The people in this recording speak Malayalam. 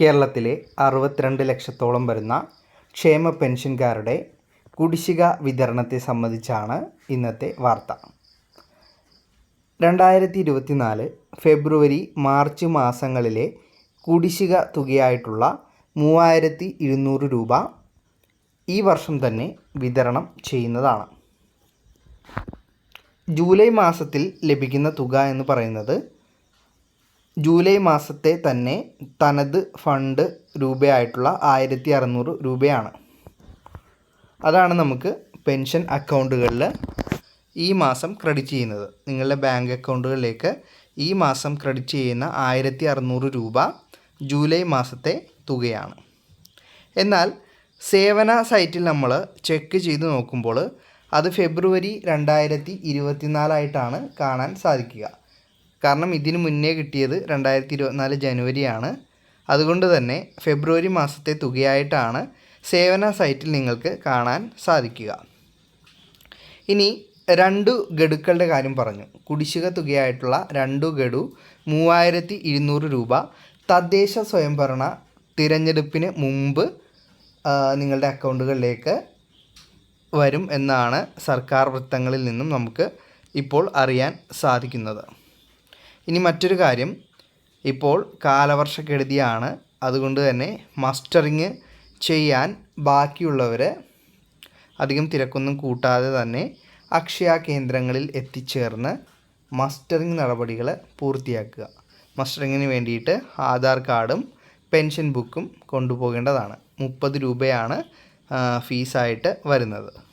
കേരളത്തിലെ അറുപത്തിരണ്ട് ലക്ഷത്തോളം വരുന്ന ക്ഷേമ പെൻഷൻകാരുടെ കുടിശ്ശിക വിതരണത്തെ സംബന്ധിച്ചാണ് ഇന്നത്തെ വാർത്ത. രണ്ടായിരത്തി ഇരുപത്തിനാല് ഫെബ്രുവരി മാർച്ച് മാസങ്ങളിലെ കുടിശ്ശിക തുകയായിട്ടുള്ള മൂവായിരത്തി ഇരുന്നൂറ് രൂപ ഈ വർഷം തന്നെ വിതരണം ചെയ്യുന്നതാണ്. ജൂലൈ മാസത്തിൽ ലഭിക്കുന്ന തുക എന്ന് പറയുന്നത് ജൂലൈ മാസത്തെ തന്നെ തനത് ഫണ്ട് രൂപയായിട്ടുള്ള ആയിരത്തി അറുന്നൂറ് രൂപയാണ്. അതാണ് നമുക്ക് പെൻഷൻ അക്കൗണ്ടുകളിൽ ഈ മാസം ക്രെഡിറ്റ് ചെയ്യുന്നത്. നിങ്ങളുടെ ബാങ്ക് അക്കൗണ്ടുകളിലേക്ക് ഈ മാസം ക്രെഡിറ്റ് ചെയ്യുന്ന ആയിരത്തി അറുന്നൂറ് രൂപ ജൂലൈ മാസത്തെ തുകയാണ്. എന്നാൽ സേവന സൈറ്റിൽ നമ്മൾ ചെക്ക് ചെയ്ത് നോക്കുമ്പോൾ അത് ഫെബ്രുവരി രണ്ടായിരത്തി ഇരുപത്തിനാലായിട്ടാണ് കാണാൻ സാധിക്കുക. കാരണം ഇതിന് മുന്നേ കിട്ടിയത് രണ്ടായിരത്തി ഇരുപത്തിനാല് ജനുവരിയാണ്. അതുകൊണ്ട് തന്നെ ഫെബ്രുവരി മാസത്തെ തുകയായിട്ടാണ് സേവന സൈറ്റിൽ നിങ്ങൾക്ക് കാണാൻ സാധിക്കുക. ഇനി രണ്ടു ഗഡുക്കളുടെ കാര്യം പറഞ്ഞു. കുടിശ്ശിക തുകയായിട്ടുള്ള രണ്ടു ഗഡു മൂവായിരത്തി ഇരുന്നൂറ് രൂപ. തദ്ദേശ സ്വയംഭരണ തിരഞ്ഞെടുപ്പിന് മുമ്പ് നിങ്ങളുടെ അക്കൗണ്ടുകളിലേക്ക് വരും എന്നാണ് സർക്കാർ വൃത്തങ്ങളിൽ നിന്നും നമുക്ക് ഇപ്പോൾ അറിയാൻ സാധിക്കുന്നത്. ഇനി മറ്റൊരു കാര്യം. ഇപ്പോൾ കാലവർഷക്കെടുതിയാണ്. അതുകൊണ്ട് തന്നെ മസ്റ്ററിങ് ചെയ്യാൻ ബാക്കിയുള്ളവർ അധികം തിരക്കൊന്നും കൂട്ടാതെ തന്നെ അക്ഷയ കേന്ദ്രങ്ങളിൽ എത്തിച്ചേർന്ന് മസ്റ്ററിങ് നടപടികൾ പൂർത്തിയാക്കുക. മസ്റ്ററിങ്ങിന് വേണ്ടിയിട്ട് ആധാർ കാർഡും പെൻഷൻ ബുക്കും കൊണ്ടുപോകേണ്ടതാണ്. മുപ്പത് രൂപയാണ് ഫീസായിട്ട് വരുന്നത്.